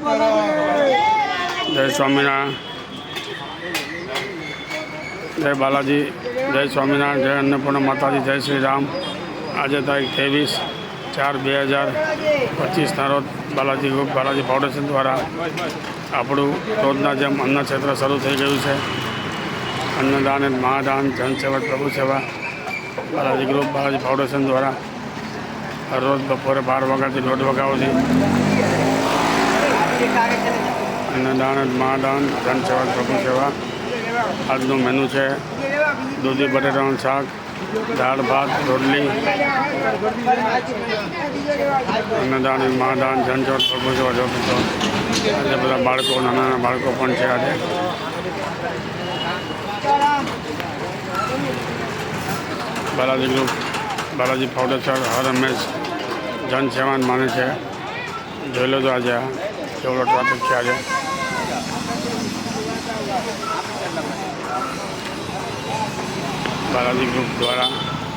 જય સ્વામિનારાયણ. જય બાલાજી, જય સ્વામિનારાયણ, જય અન્નપૂર્ણા માતાજી, જય શ્રી રામ. આજે તારીખ ત્રેવીસ ચાર બે હજાર પચીસના રોજ બાલાજી ગ્રુપ, બાલાજી ફાઉન્ડેશન દ્વારા આપણું રોજના જેમ અન્ન ક્ષેત્ર શરૂ થઈ ગયું છે. અન્નદાન અને મહાદાન જનસેવા પ્રભુ સેવા, બાલાજી ગ્રુપ, બાલાજી ફાઉન્ડેશન દ્વારા હરરોજ બપોરે બાર વાગ્યાથી દોઢ વાગ્યા અન્નદાન મહાદાન ધન સેવા, પ્રભુ સેવા. આજનું મેનુ છે દૂધી બટેટાનું શાક, દાળ, ભાત, રોટલી. અન્નદાન મહાદાન મહાદાન જનસેવા પ્રભુ સેવા જોતું તો આજે બધા બાળકો નાના નાના બાળકો પણ છે આજે. બાલાજી ગ્રુપ બાલાજી ફાઉન્ડેશન હર હંમેશ જનસેવાન માને છે. જોઈ લો તો આજે કેવડો ટ્રાફિક છે આજે. બાલાજી ગ્રુપ દ્વારા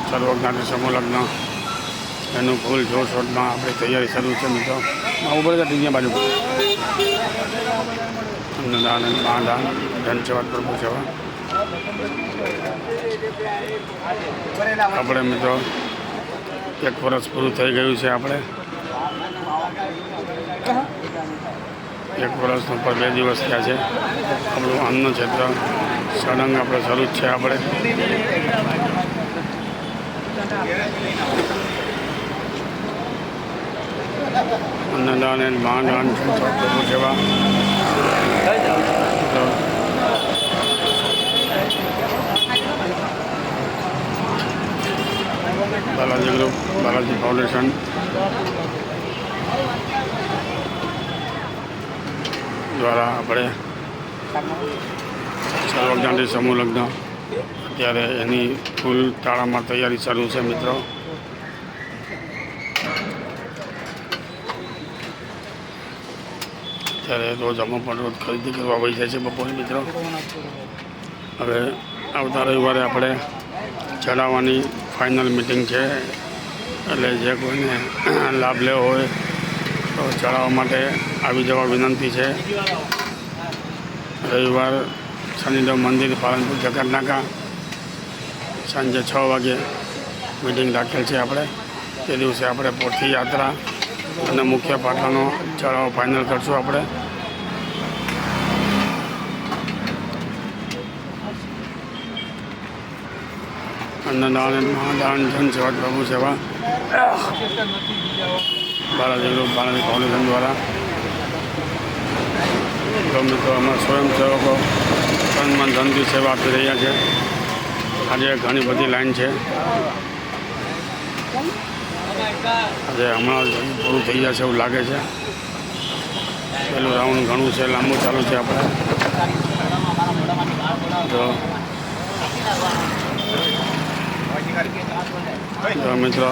સર્વજ્ઞાતિ સમૂહ એનું ફૂલ જોરશોરમાં આપણી તૈયારી શરૂ છે મિત્રો. ઉભર છે ત્રીજી બાજુ અન્નદાન અને મહાદાન. જનસેવા પ્રભુ સેવા આપણે મિત્રો એક વર્ષ પૂરું થઈ ગયું છે આપણે. એક વર્ષનો પર બે દિવસ થયા છે. આપણું અન્ન ક્ષેત્ર સળંગ આપણે શરૂ છે આપણે. અન્નદાન અને મહાદાન પ્રભુ સેવા. Balaji group, Balaji foundation. દ્વારા આપણે સર્વજ્ઞાની સમૂહ લગ્ન. અત્યારે એની ફૂલ તાળામાં તૈયારી ચાલુ છે, મિત્રો. અત્યારે રોજ અમે પણ રોજ ખરીદી કરવા વહી જાય છે બપોરે, મિત્રો. હવે આવતા રવિવારે આપણે ચડાવવાની ફાઇનલ મિટિંગ છે. એટલે જે કોઈને લાભ લેવો હોય ચડાવવા માટે આવી જવા વિનંતી છે. રવિવાર શનિદેવ મંદિર પાલનપુર જગતનાકા સાંજે છ વાગે મિટિંગ રાખેલ છે આપણે. તે દિવસે આપણે પોથી યાત્રા અને મુખ્ય પાટાનો ચડાવ ફાઇનલ કરશું આપણે. અન્નદાન, મહાદાન, જન સેવા, પ્રભુ સેવા. બાલાજી ગ્રુપ બાલાજી ફાઉન્ડેશન દ્વારા. તો મિત્રો અમારા સ્વયંસેવકો તન મન ધનથી સેવા આપી રહ્યા છે. આજે ઘણી બધી લાઈન છે. આજે હમણાં પૂરું થઈ જશે એવું લાગે છે. પેલું રાઉન્ડ ઘણું છે, લાંબુ ચાલુ છે આપણે. તો મિત્રો